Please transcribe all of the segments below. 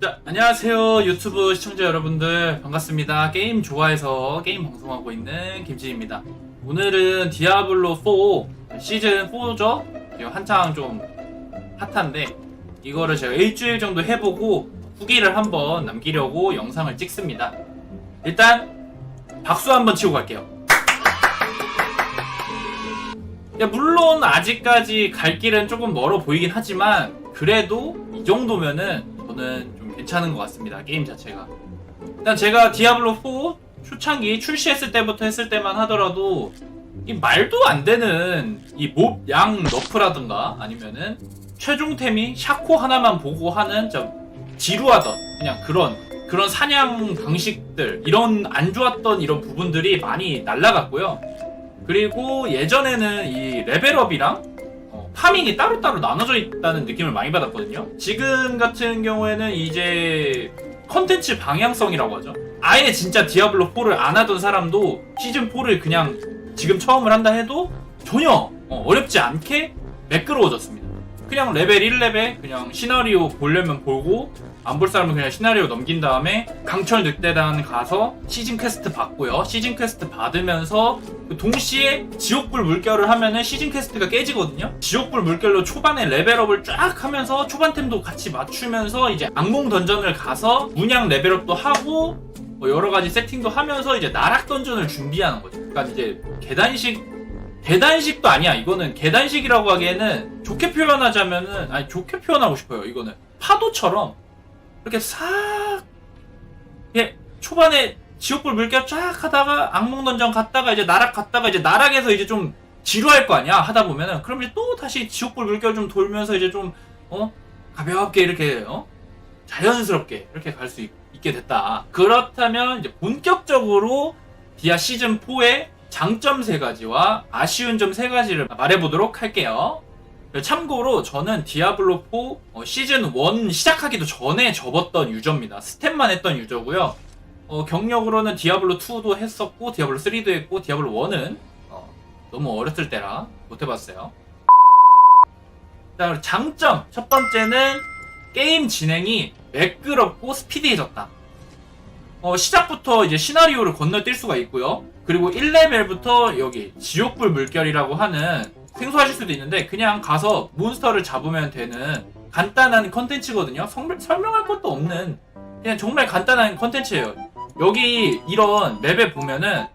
자, 안녕하세요. 유튜브 시청자 여러분들. 반갑습니다. 게임 좋아해서 게임 방송하고 있는 김지입니다. 오늘은 디아블로 4 시즌 4죠? 지금 한창 좀 핫한데, 이거를 제가 일주일 정도 해보고 후기를 한번 남기려고 영상을 찍습니다. 일단, 박수 한번 치고 갈게요. 야, 물론 아직까지 갈 길은 조금 멀어 보이긴 하지만 그래도 이 정도면은 저는 좀 괜찮은 것 같습니다. 게임 자체가. 일단 제가 디아블로 4 초창기 출시했을 때부터 했을 때만 하더라도 이 말도 안 되는 이 몹 양 너프라든가 아니면은 최종템이 샤코 하나만 보고 하는 좀 지루하던 그냥 그런 그런 사냥 방식들 이런 안 좋았던 이런 부분들이 많이 날라갔고요. 그리고 예전에는 이 레벨업이랑 어, 파밍이 따로따로 나눠져 있다는 느낌을 많이 받았거든요. 지금 같은 경우에는 이제 컨텐츠 방향성이라고 하죠. 아예 진짜 디아블로 4를 안 하던 사람도 시즌 4를 그냥 지금 처음을 한다 해도 전혀 어, 어렵지 않게 매끄러워졌습니다. 그냥 레벨 1레벨 그냥 시나리오 보려면 보고 안 볼 사람은 그냥 시나리오 넘긴 다음에 강철 늑대단 가서 시즌 퀘스트 받고요. 시즌 퀘스트 받으면서 그 동시에 지옥불 물결을 하면은 시즌 퀘스트가 깨지거든요. 지옥불 물결로 초반에 레벨업을 쫙 하면서 초반템도 같이 맞추면서 이제 악몽 던전을 가서 문양 레벨업도 하고 뭐 여러 가지 세팅도 하면서 이제 나락 던전을 준비하는 거죠. 그러니까 이제 계단식 계단식도 아니야. 이거는 계단식이라고 하기에는 좋게 표현하자면은 아니 좋게 표현하고 싶어요. 이거는 파도처럼 이렇게 싹 예, 초반에 지옥불 물결 쫙 하다가 악몽 던전 갔다가 이제 나락 갔다가 이제 나락에서 이제 좀 지루할 거 아니야 하다 보면은 그럼 이제 또 다시 지옥불 물결 좀 돌면서 이제 좀 어 가볍게 이렇게 어 자연스럽게 이렇게 갈 수 있게 됐다. 그렇다면 이제 본격적으로 디아 시즌 4의 장점 세 가지와 아쉬운 점 세 가지를 말해보도록 할게요. 참고로 저는 디아블로 4 어, 시즌 1 시작하기도 전에 접었던 유저입니다. 스텝만 했던 유저고요. 어, 경력으로는 디아블로 2도 했었고 디아블로 3도 했고 디아블로 1은 어, 너무 어렸을 때라 못 해봤어요. 자, 장점 첫 번째는 게임 진행이 매끄럽고 스피디해졌다. 어, 시작부터 이제 시나리오를 건너뛸 수가 있고요. 그리고 1레벨부터 여기 지옥불 물결이라고 하는 생소하실 수도 있는데 그냥 가서 몬스터를 잡으면 되는 간단한 컨텐츠거든요. 성- 설명할 것도 없는 그냥 정말 간단한 컨텐츠예요. 여기 이런 맵에 보면은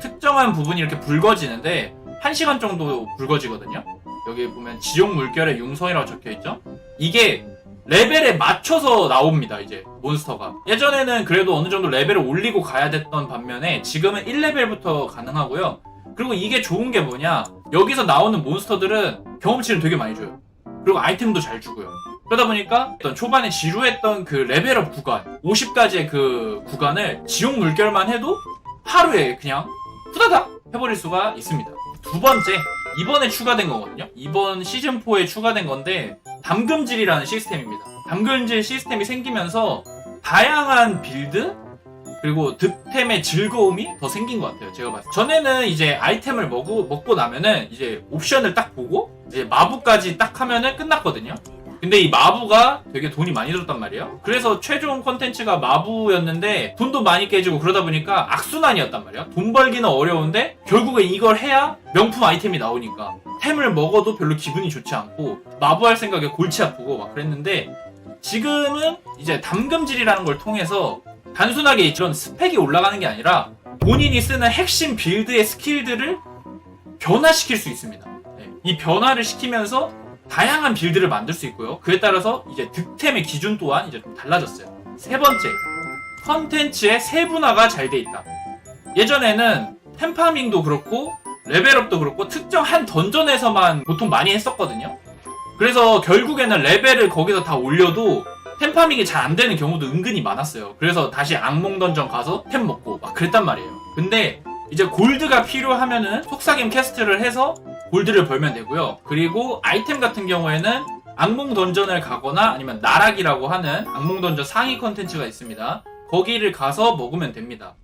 특정한 부분이 이렇게 붉어지는데 1시간 정도 붉어지거든요. 여기 보면 지옥 물결의 융성이라고 적혀 있죠. 이게 레벨에 맞춰서 나옵니다, 이제, 몬스터가. 예전에는 그래도 어느 정도 레벨을 올리고 가야 됐던 반면에 지금은 1레벨부터 가능하고요. 그리고 이게 좋은 게 뭐냐, 여기서 나오는 몬스터들은 경험치를 되게 많이 줘요. 그리고 아이템도 잘 주고요. 그러다 보니까 어떤 초반에 지루했던 그 레벨업 구간, 50까지의 그 구간을 지옥 물결만 해도 하루에 그냥 후다닥 해버릴 수가 있습니다. 두 번째, 이번에 추가된 거거든요. 이번 시즌4에 추가된 건데, 담금질이라는 시스템입니다. 담금질 시스템이 생기면서 다양한 빌드 그리고 득템의 즐거움이 더 생긴 것 같아요. 제가 봤을 때. 전에는 이제 아이템을 먹고, 먹고 나면은 이제 옵션을 딱 보고 이제 마부까지 딱 하면은 끝났거든요. 근데 이 마부가 되게 돈이 많이 들었단 말이에요. 그래서 최종 콘텐츠가 마부였는데 돈도 많이 깨지고 그러다 보니까 악순환이었단 말이에요. 돈 벌기는 어려운데 결국에 이걸 해야 명품 아이템이 나오니까 템을 먹어도 별로 기분이 좋지 않고 마부할 생각에 골치 아프고 막 그랬는데 지금은 이제 담금질이라는 걸 통해서 단순하게 이런 스펙이 올라가는 게 아니라 본인이 쓰는 핵심 빌드의 스킬들을 변화시킬 수 있습니다. 네, 이 변화를 시키면서 다양한 빌드를 만들 수 있고요. 그에 따라서 이제 득템의 기준 또한 이제 좀 달라졌어요. 세 번째, 컨텐츠의 세분화가 잘 돼 있다. 예전에는 템파밍도 그렇고 레벨업도 그렇고 특정 한 던전에서만 보통 많이 했었거든요. 그래서 결국에는 레벨을 거기서 다 올려도 템 파밍이 잘 안 되는 경우도 은근히 많았어요. 그래서 다시 악몽 던전 가서 템 먹고 막 그랬단 말이에요. 근데 이제 골드가 필요하면은 속삭임 캐스트를 해서 골드를 벌면 되고요. 그리고 아이템 같은 경우에는 악몽 던전을 가거나 아니면 나락이라고 하는 악몽 던전 상위 컨텐츠가 있습니다. 거기를 가서 먹으면 됩니다.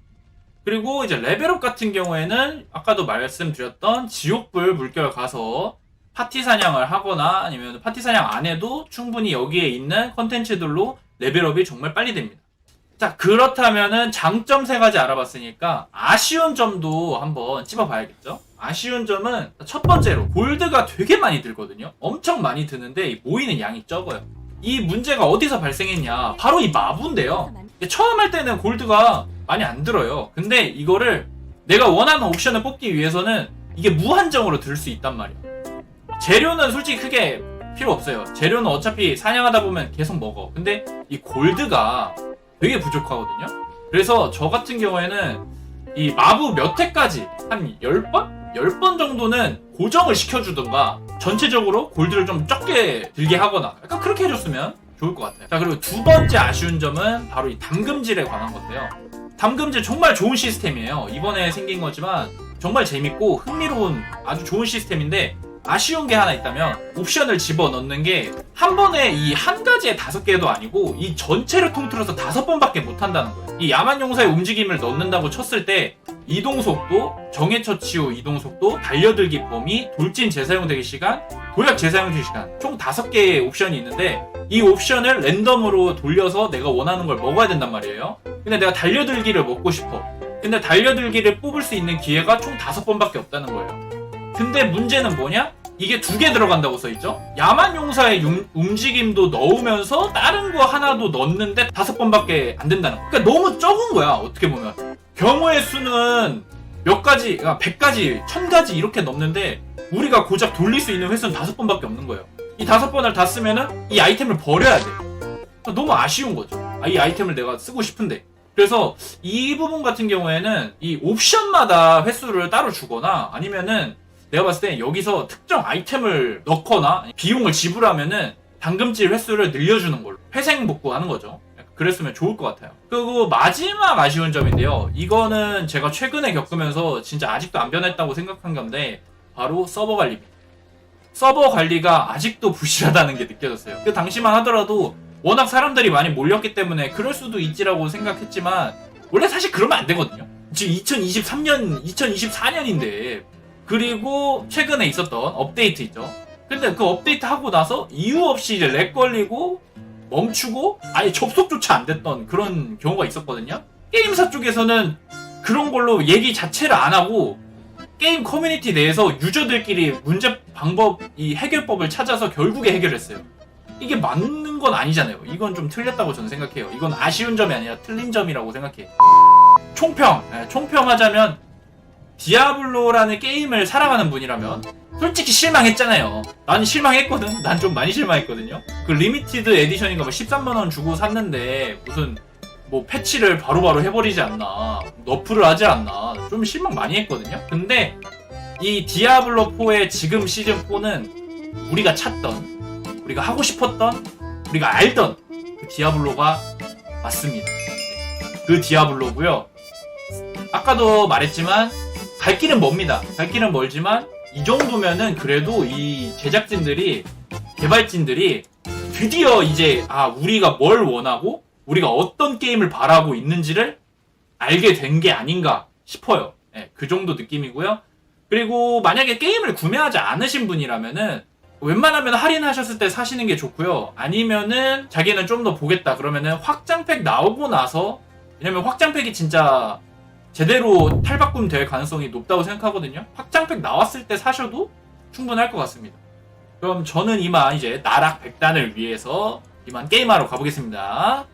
그리고 이제 레벨업 같은 경우에는 아까도 말씀드렸던 지옥불 물결 가서 파티 사냥을 하거나 아니면 파티 사냥 안 해도 충분히 여기에 있는 컨텐츠들로 레벨업이 정말 빨리 됩니다. 자, 그렇다면은 장점 세 가지 알아봤으니까 아쉬운 점도 한번 찝어봐야겠죠? 아쉬운 점은 첫 번째로 골드가 되게 많이 들거든요? 엄청 많이 드는데 이 모이는 양이 적어요. 이 문제가 어디서 발생했냐? 바로 이 마부인데요. 처음 할 때는 골드가 많이 안 들어요. 근데 이거를 내가 원하는 옵션을 뽑기 위해서는 이게 무한정으로 들 수 있단 말이야. 재료는 솔직히 크게 필요 없어요. 재료는 어차피 사냥하다 보면 계속 먹어. 근데 이 골드가 되게 부족하거든요. 그래서 저 같은 경우에는 이 마부 몇 회까지 한 10번? 10번 정도는 고정을 시켜주던가 전체적으로 골드를 좀 적게 들게 하거나 약간 그렇게 해줬으면 좋을 것 같아요. 자 그리고 두 번째 아쉬운 점은 바로 이 담금질에 관한 건데요. 담금질 정말 좋은 시스템이에요. 이번에 생긴 거지만 정말 재밌고 흥미로운 아주 좋은 시스템인데 아쉬운 게 하나 있다면 옵션을 집어 넣는 게 한 번에 이 한 가지에 다섯 개도 아니고 이 전체를 통틀어서 다섯 번밖에 못 한다는 거예요. 이 야만 용사의 움직임을 넣는다고 쳤을 때 이동 속도, 정해 처치 후 이동 속도, 달려들기 범위, 돌진 재사용 대기 시간, 도약 재사용 대기 시간 총 다섯 개의 옵션이 있는데 이 옵션을 랜덤으로 돌려서 내가 원하는 걸 먹어야 된단 말이에요. 근데 내가 달려들기를 먹고 싶어. 근데 달려들기를 뽑을 수 있는 기회가 총 다섯 번밖에 없다는 거예요. 근데 문제는 뭐냐? 이게 두 개 들어간다고 써있죠? 야만 용사의 움, 움직임도 넣으면서 다른 거 하나도 넣는데 다섯 번밖에 안 된다는 거. 그러니까 너무 적은 거야, 어떻게 보면. 경우의 수는 몇 가지, 아, 백 가지, 천 가지 이렇게 넘는데 우리가 고작 돌릴 수 있는 횟수는 다섯 번밖에 없는 거예요. 이 다섯 번을 다 쓰면은 이 아이템을 버려야 돼. 그러니까 너무 아쉬운 거죠. 아, 이 아이템을 내가 쓰고 싶은데. 그래서 이 부분 같은 경우에는 이 옵션마다 횟수를 따로 주거나 아니면은 내가 봤을 때 여기서 특정 아이템을 넣거나 비용을 지불하면은 당금질 횟수를 늘려주는 걸로 회생 복구하는 거죠. 그랬으면 좋을 것 같아요. 그리고 마지막 아쉬운 점인데요. 이거는 제가 최근에 겪으면서 진짜 아직도 안 변했다고 생각한 건데 바로 서버 관리입니다. 서버 관리가 아직도 부실하다는 게 느껴졌어요. 그 당시만 하더라도 워낙 사람들이 많이 몰렸기 때문에 그럴 수도 있지라고 생각했지만 원래 사실 그러면 안 되거든요. 지금 2023년, 2024년인데 그리고 최근에 있었던 업데이트 있죠. 근데 그 업데이트 하고 나서 이유 없이 이제 렉 걸리고 멈추고 아예 접속조차 안 됐던 그런 경우가 있었거든요. 게임사 쪽에서는 그런 걸로 얘기 자체를 안 하고 게임 커뮤니티 내에서 유저들끼리 문제 방법 이 해결법을 찾아서 결국에 해결했어요. 이게 맞는 건 아니잖아요. 이건 좀 틀렸다고 저는 생각해요. 이건 아쉬운 점이 아니라 틀린 점이라고 생각해. 총평, 예, 총평하자면 디아블로라는 게임을 사랑하는 분이라면 솔직히 실망했잖아요. 난 실망했거든. 난 좀 많이 실망했거든요. 그 리미티드 에디션인가 뭐 13만 원 주고 샀는데 무슨 뭐 패치를 바로바로 해버리지 않나, 너프를 하지 않나 좀 실망 많이 했거든요. 근데 이 디아블로 4의 지금 시즌 4는 우리가 찾던, 우리가 하고 싶었던, 우리가 알던 그 디아블로가 맞습니다. 그 디아블로고요. 아까도 말했지만 갈 길은 멉니다. 갈 길은 멀지만 이 정도면은 그래도 이 제작진들이 개발진들이 드디어 이제 아 우리가 뭘 원하고 우리가 어떤 게임을 바라고 있는지를 알게 된 게 아닌가 싶어요. 예, 그 정도 느낌이고요. 그리고 만약에 게임을 구매하지 않으신 분이라면은 웬만하면 할인하셨을 때 사시는 게 좋고요. 아니면은 자기는 좀 더 보겠다 그러면은 확장팩 나오고 나서 왜냐면 확장팩이 진짜 제대로 탈바꿈 될 가능성이 높다고 생각하거든요. 확장팩 나왔을 때 사셔도 충분할 것 같습니다. 그럼 저는 이만 이제 나락 백단을 위해서 이만 게임하러 가보겠습니다.